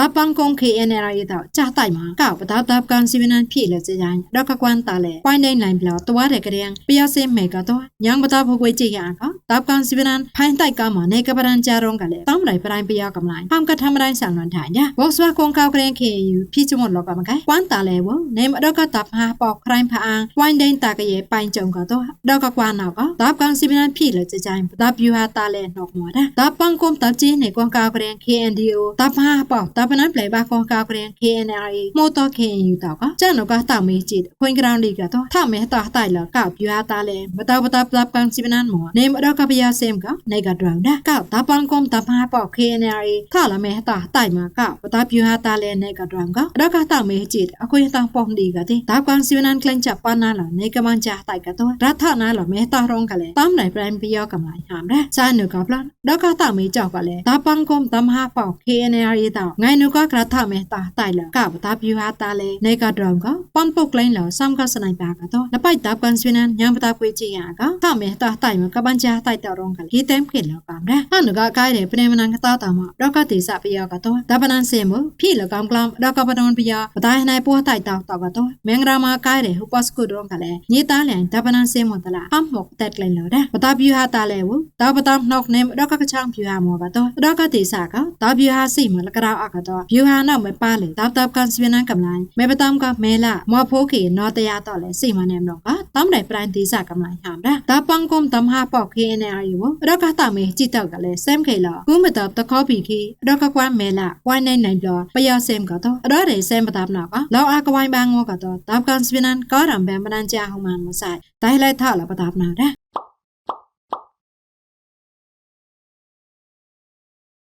တာပန်ကုန်း KNR ရတော့ကြာတိုက်မှာကောက်ပဒါတပ်ကန်စီဗနန်ဖြစ်လေကြရင်တော့ကကွမ်တာလေပွိုင်းတိုင်းနိုင်ဘလတွားတဲ့ကရင်ပြရစင်မေကတော့ညံပဒါဖို့ကိုကြည့်ရအောင် တပ်ကန်စီဗနန်ဖိုင်းတိုက်ကမှာနေကပရန်ကြရုံးကလေတောင်းလိုက်ပရိုင်းပြရကမလိုက်ဟမ်ကထမတိုင်းဆန်လွန်ထိုင်ကြဘော့ဆွာကွန်ကောက်ကရင် KU ဖြစ်ချမလောကမကဲကွမ်တာလေဝနေမတော့ကတပ်ဟာပေါခရိုင်းဖာန်ပွိုင်းတိုင်းတာကရဲ့ပိုင်ကြုံကတော့တော့ကကွာနောက်ကတပ်ကန်စီဗနန်ဖြစ်လေကြရင်ပဒါပြူဟာတာလေနော်မော်တာတပ်ပန်ကုန်းတပ်ချင်းနေကွန်ကောက်ကရင် KNDO တပ်ဟာပေါတပ်ပနန်ပလေဘာကွန်ကောက်ကရင် KNRA မို့တော့ KNU တော့ကကျန်တော့ကတောက်မေးကြည့်ခွင်ကရောင်းလေးကတော့ထမဲတာတိုင်လာကောက်ပြူဟာတာလေမတော်ပတပ်တပ်ကန်စီဗနန်မော်နေမတော့ကပရစင်ကနေကဒရောင်းတာကောက်တပ်ပန်ကုန်းတပ်ဟာပေါ KNRA ထလာမဲတာတိုင်မှာကောက်ပတပ်ပြူဟာတာလေနေကဒရောင်းကတော့ကတောက်မေးကြည့်အခွင့်တောင်ပုံဒီကတဲ့တပ်ကန်စီဗနန်ကလန်ချပနာလာနေကမန်ချာတိုင်ကတော့ရထနာလာမဲတာရောင်းကလေတမ်နိုင်ပရန်ပြရကမလိုက်ဟမ်ရဲစာနုကပလန်တော့ကတောက်မေးကြောက်ကလေတပ်ပန်ကုန်းတမဟာပေါ KNRA တော့ငိုင်နုကကရထမဲတာတိုင်လာကပတပ်ပြူဟာတာလေနေကဒရောင်းကပန်ပုတ်လိုင်းလာဆမ်ကစနိုင်ပါကတော့လပိုက်တပ်ကန်စီဗနန်ညံပတပ်ကွေးကြည့်ရကထမဲတာတိုင်မကပန်ချာတိုင်တော်ရောင်းကလေဒီတမ်ခေလောကမ်ရဲဟာနုကကိုင်းတယ်ပနေမနန်ကတာတာမတော့ကတိစပြရကတော့ဒပနန်စင်မဖြီလကမ်ကလမ်တော့ကပဒွန်ပြရပတိုင်းနိုင်ပိုးတိုင်တောက်တော့ကတော့မင်္ဂရာမကိုင်းတယ်ဟူပတ်စကုဒရောင်းကလေညီတားလန်ဒပနန်စင်မတလာဟမ်မော့တက်လိုင်းလောတဲ့ပတာပြူဟာတာလေဝတော့ပတမ်နှောက်နေတော့ကကချောင်းပြူဟာမောကတော့တော့ကတိစကတော့ပြူဟာစိမလကရောက်အကတော့ပြူဟာနောက်မပါလေတော့တော့ကန်စဗနန်ကမလိုင်းမေပတမ်ကမဲလာမော်ဖိုးကေနော်တရတော့လေစိမနေမတော့ကတမ်တိုင်ပရိုင်တိစကမလိုင်းဟမ်ဒါဒါပန်ကုမ်တမ်ဟာပေါက်ခေနေအရီဝတော့ကတာမေကြည့်တော့ကလေစမ်ခေလာကုမတော့တခေါပီခေတော့ကကွမ်မဲလာဝိုင်းနိုင်နိုင်တော့ပယဆမ်ကတော့တော့တယ်စမ်ပတမ်နော်ကလောအကဝိုင်းဘန်ငေါကတော့တော့ကန်စဗနန်ကာရမ်ဘန်မနန်ချာဟူမန်မဆိုင်တိုင်းလိုက်ထလာပတမ်နော်တဲ့